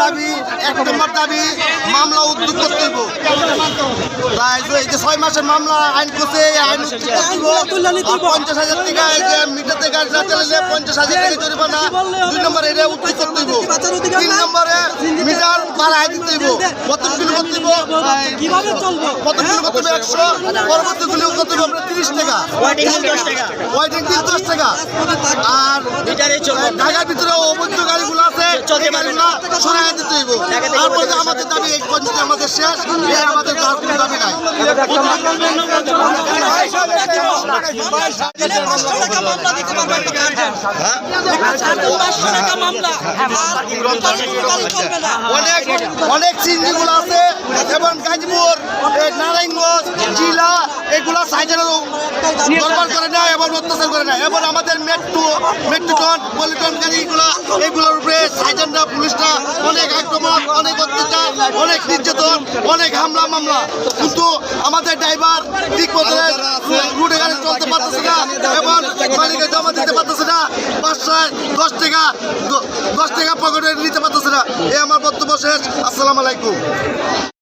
দাবি এক নম্বর দাবি মামলা উদ্যোগ করতে হইব। তাই এই যে ছয় মাসের মামলা আইন করছে এই আইন পঞ্চাশ হাজার টাকা এই যে মিটারতে গাড়ি না চালালে পঞ্চাশ হাজার টাকা জরিমানা দুই নম্বরে এটা উদ্যোগ করতে হইব। তিন নম্বরে মিটার বাড়াই দিতে হইব। কত কিলো করতে হইব। কীভাবে চলবে? কত কিলো করতে হইব একশো পরবর্তী কিলো করতে হইব আপনার তিরিশ টাকা। ওয়াইটিং দশ টাকা। আর ঢাকার ভিতরে সরাই দিতে হইব। তারপরে আমাদের দাবি এই পর্যন্ত আমাদের শেষ এই আমাদের কোনো দাবি নাই। অনেক চিংড়িগুলো আছে এবং গাজীপুর নারায়ণগঞ্জ জেলা এগুলো সাইজেরও দরবার করে না এবং অত্যাচার করে না এবং আমাদের মেট্রো মেট্রোটন পলিটন গাড়িগুলো এগুলোর উপরে সাইজেনরা পুলিশরা অনেক আক্রমণ অনেক অত্যাচার অনেক নির্যাতন অনেক হামলা মামলা। কিন্তু আমাদের ড্রাইভার ঠিক মতো রুটে গাড়ি চলতে পারতেছে না এবং মালিকের জমা দিতে পারতেছে না পাঁচশো দশ টাকা দশ টাকা পকেটে নিতে পারতেছে না। এ আমার বক্তব্য শেষ। আসসালামু আলাইকুম।